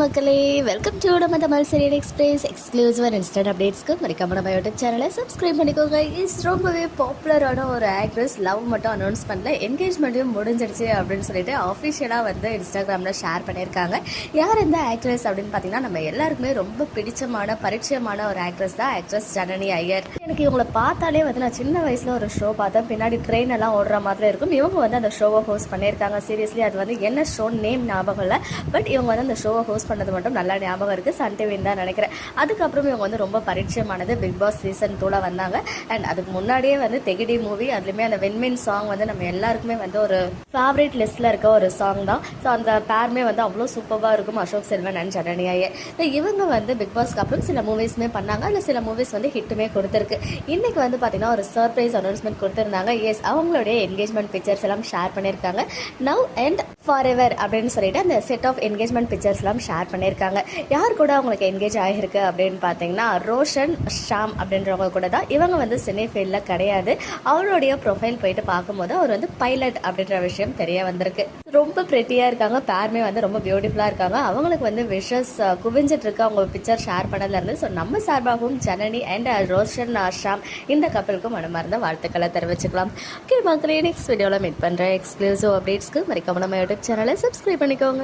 மக்களே welcome to நம்ம Tamil serial express exclusive instant அப்டேட்ஸ்க்கு மறக்காம நம்ம யூடியூப் சேனலை சப்ஸ்கிரைப் பண்ணிக்கோங்க. இஸ் ரொம்பவே பாப்புலரான ஒரு ஆக்ட்ரஸ் லவ் மட்டும் அனௌன்ஸ் பண்ணல என்கேஜ்மெண்ட்டும் முடிஞ்சிடுச்சு அப்படின்னு சொல்லிட்டு அஃபிஷியலாக வந்து இன்ஸ்டாகிராமில் ஷேர் பண்ணியிருக்காங்க. யார் இந்த ஆக்ட்ரஸ் அப்படின்னு பார்த்தீங்கன்னா நம்ம எல்லாருக்குமே ரொம்ப பிடிச்சமான பரிச்சயமான ஒரு ஆக்ட்ரஸ் தான் ஆக்ட்ரஸ் ஜனனி ஐயர். எனக்கு இவங்களை பார்த்தாலே வந்து நான் சின்ன வயசில் ஒரு ஷோ பார்த்தேன். பின்னாடி ட்ரெயின் எல்லாம் ஓடுற மாதிரி இருக்கும். இவங்க வந்து அந்த ஷோவை ஹோஸ்ட் பண்ணியிருக்காங்க. சீரியஸ்லி அது வந்து என்ன ஷோ நேம் ஞாபகம் இல்லை. பட் இவங்க வந்து அந்த ஷோவை ஹோஸ்ட் பண்ணது மட்டும் நல்லா ஞாபகம் இருக்குது சன் டிவின்னு தான் நினைக்கிறேன். அதுக்கப்புறம் இவங்க வந்து ரொம்ப பரிச்சயமானது பிக் பாஸ் சீசன் டூவில் வந்தாங்க. அண்ட் அதுக்கு முன்னாடியே வந்து தெகிடி மூவி அதுலேயுமே அந்த வெண்மின் சாங் வந்து நம்ம எல்லாருக்குமே வந்து ஒரு ஃபேவரட் லிஸ்ட்டில் இருக்க ஒரு சாங் தான். ஸோ அந்த பேருமே வந்து அவ்வளோ சூப்பராக இருக்கும். அசோக் செல்வன் அண்ட் ஜனனியாயே. இவங்க வந்து பிக் பாஸ்க்கு அப்புறம் சில மூவிஸ்மே பண்ணாங்க. அதில் சில மூவிஸ் வந்து ஹிட்டுமே கொடுத்துருக்கு. இன்னைக்கு வந்து பார்த்தீங்கன்னா ஒரு சர்ப்ரைஸ் அனௌன்ஸ்மெண்ட் கொடுத்துருந்தாங்க. எஸ் அவங்களுடைய என்கேஜ்மெண்ட் பிக்சர்ஸ் எல்லாம் ஷேர் பண்ணியிருக்காங்க. நவ் அண்ட் ஃபார் எவர் அப்படின்னு சொல்லிட்டு அந்த செட் ஆஃப் என்கேஜ்மெண்ட் பிக்சர்ஸ்லாம் ஷேர் பண்ணியிருக்காங்க. யார் கூட அவங்களுக்கு என்கேஜ் ஆகிருக்கு அப்படின்னு பார்த்தீங்கன்னா ரோஷன் ஷாம் அப்படின்றவங்க கூட தான். இவங்க வந்து சினி ஃபீல்டில் கிடையாது. அவருடைய ப்ரொஃபைல் போயிட்டு பார்க்கும்போது அவர் வந்து பைலட் அப்படின்ற விஷயம் தெரிய வந்திருக்கு. ரொம்ப ப்ரெட்டியாக இருக்காங்க. பேருமே வந்து ரொம்ப பியூட்டிஃபுல்லாக இருக்காங்க. அவங்களுக்கு வந்து விஷஸ் குவிஞ்சிட்டு இருக்கு. அவங்க பிக்சர் ஷேர் பண்ணதுலேருந்து ஸோ நம்ம சார்பாகவும் ஜனனி அண்ட் ரோஷன் ஷாம் இந்த கப்பலுக்கும் மனமார்ந்த வாழ்த்துக்களை தெரிவிச்சுக்கலாம். ஓகே மக்களே நெக்ஸ்ட் வீடியோவில் மீட் பண்ணுறேன் எக்ஸ்க்ளூசிவ் அப்டேட்ஸ்க்கு மறக்காம நம்ம யூடியூப் சேனலை சப்ஸ்கிரைப் பண்ணிக்கோங்க.